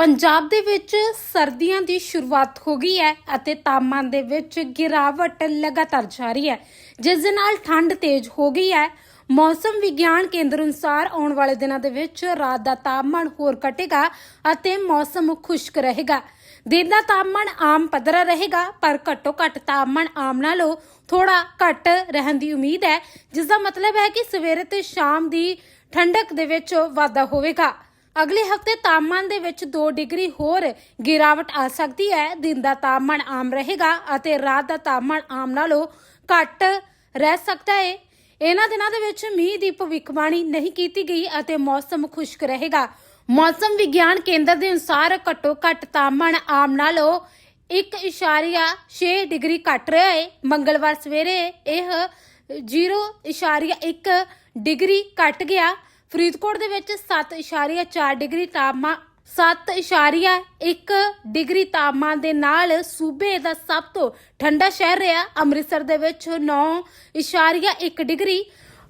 ਪੰਜਾਬ ਦੇ ਵਿੱਚ ਸਰਦੀਆਂ ਦੀ ਸ਼ੁਰੂਆਤ ਹੋ ਗਈ ਹੈ ਅਤੇ ਤਾਪਮਾਨ ਦੇ ਵਿੱਚ ਗਿਰਾਵਟ ਲਗਾਤਾਰ ਜਾਰੀ ਹੈ, ਜਿਸ ਦੇ ਨਾਲ ਠੰਡ ਤੇਜ਼ ਹੋ ਗਈ ਹੈ। ਮੌਸਮ ਵਿਗਿਆਨ ਕੇਂਦਰ ਅਨੁਸਾਰ ਆਉਣ ਵਾਲੇ ਦਿਨਾਂ ਦੇ ਵਿੱਚ ਰਾਤ ਦਾ ਤਾਪਮਾਨ ਹੋਰ ਘਟੇਗਾ ਅਤੇ ਮੌਸਮ ਖੁਸ਼ਕ ਰਹੇਗਾ। ਦਿਨ ਦਾ ਤਾਪਮਾਨ ਆਮ ਪੱਧਰਾ ਰਹੇਗਾ, ਪਰ ਘੱਟੋ ਘੱਟ ਤਾਪਮਾਨ ਆਮ ਨਾਲੋਂ ਥੋੜਾ ਘੱਟ ਰਹਿਣ ਦੀ ਉਮੀਦ ਹੈ, ਜਿਸ ਦਾ ਮਤਲਬ ਹੈ ਕਿ ਸਵੇਰੇ ਤੇ ਸ਼ਾਮ ਦੀ ਠੰਡਕ ਦੇ ਵਿੱਚ ਵਾਧਾ ਹੋਵੇਗਾ। ਅਗਲੇ ਹਫ਼ਤੇ ਤਾਪਮਾਨ ਦੇ ਵਿੱਚ 2 ਡਿਗਰੀ ਹੋਰ ਗਿਰਾਵਟ ਆ ਸਕਦੀ ਹੈ। ਦਿਨ ਦਾ ਤਾਪਮਾਨ ਆਮ ਰਹੇਗਾ ਅਤੇ ਰਾਤ ਦਾ ਤਾਪਮਾਨ ਆਮ ਨਾਲੋਂ ਘੱਟ ਰਹਿ ਸਕਦਾ ਹੈ। ਇਹਨਾਂ ਦਿਨਾਂ ਦੇ ਵਿੱਚ ਮੀਂਹ ਦੀ ਭਵਿੱਖਬਾਣੀ ਨਹੀਂ ਕੀਤੀ ਗਈ ਅਤੇ ਮੌਸਮ ਖੁਸ਼ਕ ਰਹੇਗਾ। ਮੌਸਮ ਵਿਗਿਆਨ ਕੇਂਦਰ ਦੇ ਅਨੁਸਾਰ ਘੱਟੋ ਘੱਟ ਤਾਪਮਾਨ ਆਮ ਨਾਲੋਂ 1.6 ਡਿਗਰੀ ਘੱਟ ਰਿਹਾ ਹੈ। ਮੰਗਲਵਾਰ ਸਵੇਰੇ ਇਹ 0.1 ਡਿਗਰੀ ਘਟ ਗਿਆ। ਫਰੀਦਕੋਟ ਦੇ ਵਿੱਚ 7.4 ਡਿਗਰੀ ਤਾਪਮਾਨ 7.1 ਡਿਗਰੀ ਤਾਪਮਾਨ ਦੇ ਨਾਲ ਸੂਬੇ ਦਾ ਸਭ ਤੋਂ ਠੰਡਾ ਸ਼ਹਿਰ ਰਿਹਾ। ਅੰਮ੍ਰਿਤਸਰ ਦੇ ਵਿੱਚ 9.1 ਡਿਗਰੀ,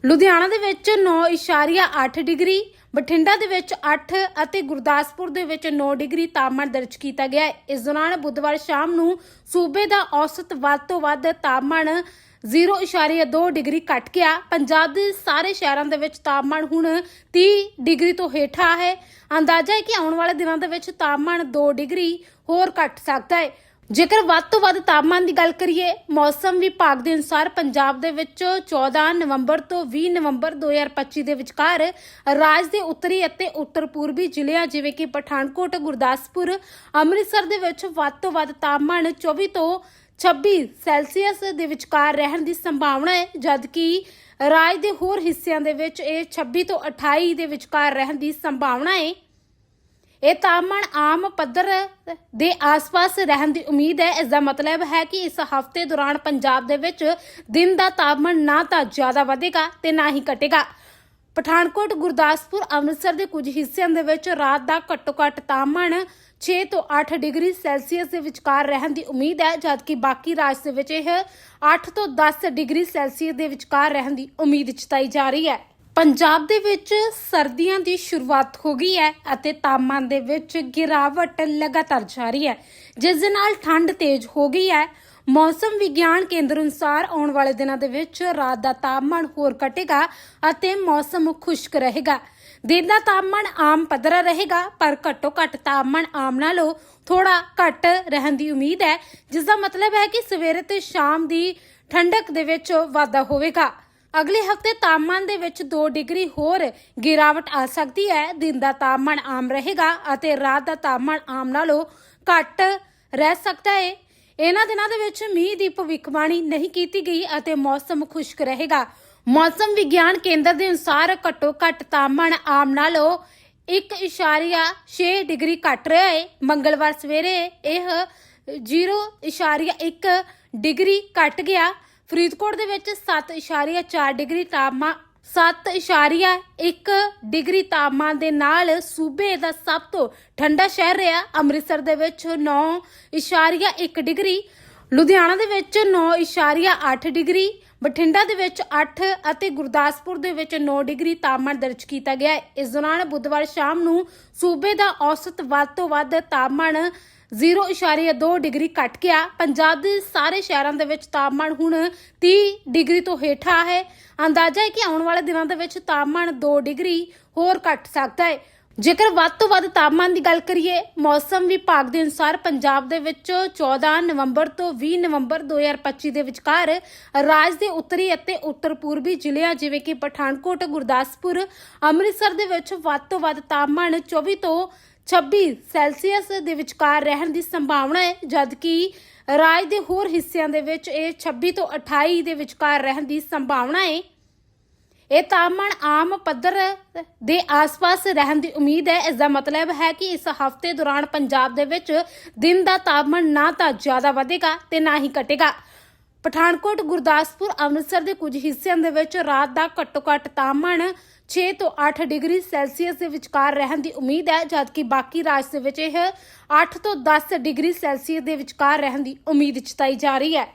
ਲੁਧਿਆਣਾ ਦੇ ਵਿੱਚ 9.8 ਡਿਗਰੀ, ਬਠਿੰਡਾ ਦੇ ਵਿੱਚ 8 ਅਤੇ ਗੁਰਦਾਸਪੁਰ ਦੇ ਵਿੱਚ 9 ਡਿਗਰੀ ਤਾਪਮਾਨ ਦਰਜ ਕੀਤਾ ਗਿਆ ਇਸ ਦੌਰਾਨ ਬੁੱਧਵਾਰ ਸ਼ਾਮ ਨੂੰ ਸੂਬੇ ਦਾ ਔਸਤ ਵੱਧ ਤੋਂ ਵੱਧ ਤਾਪਮਾਨ 0.2 ਡਿਗਰੀ ਘਟ ਗਿਆ। ਪੰਜਾਬ ਦੇ ਸਾਰੇ ਸ਼ਹਿਰਾਂ ਦੇ ਵਿੱਚ ਤਾਪਮਾਨ ਹੁਣ 30 ਡਿਗਰੀ ਤੋਂ ਹੇਠਾਂ ਹੈ। ਅੰਦਾਜ਼ਾ ਹੈ ਕਿ ਆਉਣ ਵਾਲੇ ਦਿਨਾਂ ਦੇ ਵਿੱਚ ਤਾਪਮਾਨ 2 ਡਿਗਰੀ ਹੋਰ ਘਟ ਸਕਦਾ ਹੈ। ਜੇਕਰ ਵੱਧ ਤੋਂ ਵੱਧ ਤਾਪਮਾਨ ਦੀ ਗੱਲ ਕਰੀਏ, ਮੌਸਮ ਵਿਭਾਗ ਦੇ ਅਨੁਸਾਰ ਪੰਜਾਬ ਦੇ ਵਿੱਚ 14 ਨਵੰਬਰ ਤੋਂ 20 ਨਵੰਬਰ 2025 ਦੇ ਵਿਚਕਾਰ ਰਾਜ ਦੇ ਉੱਤਰੀ ਅਤੇ ਉੱਤਰ ਪੂਰਬੀ ਜ਼ਿਲ੍ਹਿਆਂ ਜਿਵੇਂ ਕਿ ਪਠਾਨਕੋਟ, ਗੁਰਦਾਸਪੁਰ, ਅੰਮ੍ਰਿਤਸਰ ਦੇ ਵਿੱਚ ਵੱਧ ਤੋਂ ਵੱਧ ਤਾਪਮਾਨ 24 ਤੋਂ 26 ਸੈਲਸੀਅਸ ਦੇ ਵਿਚਕਾਰ ਰਹਿਣ ਦੀ ਸੰਭਾਵਨਾ ਹੈ, ਜਦਕਿ ਰਾਜ ਦੇ ਹੋਰ ਹਿੱਸਿਆਂ ਦੇ ਵਿੱਚ ਇਹ 26 ਤੋਂ 28 ਦੇ ਵਿਚਕਾਰ ਰਹਿਣ ਦੀ ਸੰਭਾਵਨਾ ਹੈ। ਇਹ ਤਾਪਮਾਨ ਆਮ ਪੱਧਰ ਦੇ ਆਸ-ਪਾਸ ਰਹਿਣ ਦੀ ਉਮੀਦ ਹੈ। ਇਸ ਦਾ ਮਤਲਬ ਹੈ ਕਿ ਇਸ ਹਫ਼ਤੇ ਦੌਰਾਨ ਪੰਜਾਬ ਦੇ ਵਿੱਚ ਦਿਨ ਦਾ ਤਾਪਮਾਨ ਨਾ ਤਾਂ ਜ਼ਿਆਦਾ ਵਧੇਗਾ ਤੇ ਨਾ ਹੀ ਘਟੇਗਾ। ਪਠਾਨਕੋਟ, ਗੁਰਦਾਸਪੁਰ, ਅੰਮ੍ਰਿਤਸਰ ਦੇ ਕੁਝ ਹਿੱਸਿਆਂ ਦੇ ਵਿੱਚ ਰਾਤ ਦਾ ਘੱਟੋ-ਘੱਟ ਤਾਪਮਾਨ 6 ਤੋਂ 8 ਡਿਗਰੀ ਸੈਲਸੀਅਸ ਦੇ ਵਿਚਕਾਰ ਰਹਿਣ ਦੀ ਉਮੀਦ ਹੈ, ਜਦਕਿ ਬਾਕੀ ਰਾਜ ਦੇ ਵਿੱਚ ਇਹ 8 ਤੋਂ 10 ਡਿਗਰੀ ਸੈਲਸੀਅਸ ਦੇ ਵਿਚਕਾਰ ਰਹਿਣ ਦੀ ਉਮੀਦ ਜਤਾਈ ਜਾ ਰਹੀ ਹੈ। ਪੰਜਾਬ ਦੇ ਵਿੱਚ ਸਰਦੀਆਂ ਦੀ ਸ਼ੁਰੂਆਤ ਹੋ ਗਈ ਹੈ ਅਤੇ ਤਾਪਮਾਨ ਦੇ ਵਿੱਚ ਗਿਰਾਵਟ ਲਗਾਤਾਰ ਜਾਰੀ ਹੈ। ਜਿਸ ਦੇ ਨਾਲ ਠੰਡ ਤੇਜ਼ ਹੋ ਗਈ ਹੈ। ਮੌਸਮ ਵਿਗਿਆਨ ਕੇਂਦਰ ਅਨੁਸਾਰ ਆਉਣ ਵਾਲੇ ਦਿਨਾਂ ਦੇ ਵਿੱਚ ਰਾਤ ਦਾ ਤਾਪਮਾਨ ਹੋਰ ਘਟੇਗਾ ਅਤੇ ਮੌਸਮ ਖੁਸ਼ਕ ਰਹੇਗਾ। ਦਿਨ ਦਾ ਤਾਪਮਾਨ ਆਮ ਪੱਧਰਾ ਰਹੇਗਾ, ਪਰ ਘੱਟੋ ਘੱਟ ਤਾਪਮਾਨ ਆਮ ਨਾਲੋਂ ਥੋੜਾ ਘੱਟ ਰਹਿਣ ਦੀ ਉਮੀਦ ਹੈ ਜਿਸ ਦਾ ਮਤਲਬ ਹੈ ਕਿ ਸਵੇਰੇ ਤੇ ਸ਼ਾਮ ਦੀ ਠੰਡਕ ਦੇ ਵਿੱਚ ਵਾਧਾ ਹੋਵੇਗਾ। ਅਗਲੇ ਹਫ਼ਤੇ ਤਾਪਮਾਨ ਦੇ ਵਿੱਚ 2 ਡਿਗਰੀ ਹੋਰ ਗਿਰਾਵਟ ਆ ਸਕਦੀ ਹੈ। ਦਿਨ ਦਾ ਤਾਪਮਾਨ ਆਮ ਰਹੇਗਾ ਅਤੇ ਰਾਤ ਦਾ ਤਾਪਮਾਨ ਆਮ ਨਾਲੋਂ ਘੱਟ ਰਹਿ ਸਕਦਾ ਹੈ। ਇਹਨਾਂ ਦਿਨਾਂ ਦੇ ਵਿੱਚ ਮੀਂਹ ਦੀ ਭਵਿੱਖਬਾਣੀ ਨਹੀਂ ਕੀਤੀ ਗਈ ਅਤੇ ਮੌਸਮ ਖੁਸ਼ਕ ਰਹੇਗਾ। ਮੌਸਮ ਵਿਗਿਆਨ ਕੇਂਦਰ ਦੇ ਅਨੁਸਾਰ ਘੱਟੋ ਘੱਟ ਤਾਪਮਾਨ ਆਮ ਨਾਲੋਂ 1.6 ਡਿਗਰੀ ਘਟ ਰਿਹਾ ਹੈ। ਮੰਗਲਵਾਰ ਸਵੇਰੇ ਇਹ 0.1 ਡਿਗਰੀ ਘਟ ਗਿਆ। ਫਰੀਦਕੋਟ ਦੇ ਵਿੱਚ 7.4 ਡਿਗਰੀ ਤਾਪਮਾਨ 7.1 ਡਿਗਰੀ ਤਾਪਮਾਨ ਦੇ ਨਾਲ ਸੂਬੇ ਦਾ ਸਭ ਤੋਂ ਠੰਡਾ ਸ਼ਹਿਰ ਰਿਹਾ। ਅੰਮ੍ਰਿਤਸਰ ਦੇ ਵਿੱਚ 9.1 ਡਿਗਰੀ, ਲੁਧਿਆਣਾ ਦੇ ਵਿੱਚ 9.8 ਡਿਗਰੀ ਬਠਿੰਡਾ ਦੇ ਵਿੱਚ 8 ਅਤੇ ਗੁਰਦਾਸਪੁਰ ਦੇ ਵਿੱਚ 9 ਡਿਗਰੀ ਤਾਪਮਾਨ ਦਰਜ ਕੀਤਾ ਗਿਆ ਹੈ। ਇਸ ਦੌਰਾਨ ਬੁੱਧਵਾਰ ਸ਼ਾਮ ਨੂੰ ਸੂਬੇ ਦਾ ਔਸਤ ਵੱਧ ਤੋਂ ਵੱਧ ਤਾਪਮਾਨ 0.2 ਡਿਗਰੀ ਘਟ ਗਿਆ। ਪੰਜਾਬ ਦੇ ਸਾਰੇ ਸ਼ਹਿਰਾਂ ਦੇ ਵਿੱਚ ਤਾਪਮਾਨ ਹੁਣ 30 ਡਿਗਰੀ ਤੋਂ ਹੇਠਾਂ ਹੈ। ਅੰਦਾਜ਼ਾ ਹੈ ਕਿ ਆਉਣ ਵਾਲੇ ਦਿਨਾਂ ਦੇ ਵਿੱਚ ਤਾਪਮਾਨ 2 ਡਿਗਰੀ ਹੋਰ ਘਟ ਸਕਦਾ ਹੈ। ਜੇਕਰ ਵੱਧ ਤੋਂ ਵੱਧ ਤਾਪਮਾਨ ਦੀ ਗੱਲ ਕਰੀਏ, ਮੌਸਮ ਵਿਭਾਗ ਦੇ ਅਨੁਸਾਰ ਪੰਜਾਬ ਦੇ ਵਿੱਚ 14 ਨਵੰਬਰ ਤੋਂ 20 ਨਵੰਬਰ 2025 ਦੇ ਵਿਚਕਾਰ ਰਾਜ ਦੇ ਉੱਤਰੀ ਅਤੇ ਉੱਤਰ ਪੂਰਬੀ ਜ਼ਿਲ੍ਹਿਆਂ ਜਿਵੇਂ ਕਿ ਪਠਾਨਕੋਟ, ਗੁਰਦਾਸਪੁਰ, ਅੰਮ੍ਰਿਤਸਰ ਦੇ ਵਿੱਚ ਵੱਧ ਤੋਂ ਵੱਧ ਤਾਪਮਾਨ 24 ਤੋਂ 26 ਸੈਲਸੀਅਸ ਦੇ ਵਿਚਕਾਰ ਰਹਿਣ ਦੀ ਸੰਭਾਵਨਾ ਹੈ, ਜਦਕਿ ਰਾਜ ਦੇ ਹੋਰ ਹਿੱਸਿਆਂ ਦੇ ਵਿੱਚ ਇਹ 26 ਤੋਂ 28 ਦੇ ਵਿਚਕਾਰ ਰਹਿਣ ਦੀ ਸੰਭਾਵਨਾ ਹੈ। ਇਹ ਤਾਪਮਾਨ ਆਮ ਪੱਧਰ ਦੇ ਆਸ-ਪਾਸ ਰਹਿਣ ਦੀ ਉਮੀਦ ਹੈ। ਇਸ ਦਾ ਮਤਲਬ ਹੈ ਕਿ ਇਸ ਹਫ਼ਤੇ ਦੌਰਾਨ ਪੰਜਾਬ ਦੇ ਵਿੱਚ ਦਿਨ ਦਾ ਤਾਪਮਾਨ ਨਾ ਤਾਂ ਜ਼ਿਆਦਾ ਵਧੇਗਾ ਤੇ ਨਾ ਹੀ ਘਟੇਗਾ। ਪਠਾਨਕੋਟ, ਗੁਰਦਾਸਪੁਰ, ਅੰਮ੍ਰਿਤਸਰ ਦੇ ਕੁਝ ਹਿੱਸਿਆਂ ਦੇ ਵਿੱਚ ਰਾਤ ਦਾ ਘੱਟੋ-ਘੱਟ ਤਾਪਮਾਨ 6 ਤੋਂ 8 ਡਿਗਰੀ ਸੈਲਸੀਅਸ ਦੇ ਵਿਚਕਾਰ ਰਹਿਣ ਦੀ ਉਮੀਦ ਹੈ, ਜਦਕਿ ਬਾਕੀ ਰਾਜ ਦੇ ਵਿੱਚ ਇਹ 8 ਤੋਂ 10 ਡਿਗਰੀ ਸੈਲਸੀਅਸ ਦੇ ਵਿਚਕਾਰ ਰਹਿਣ ਦੀ ਉਮੀਦ ਜਤਾਈ ਜਾ ਰਹੀ ਹੈ।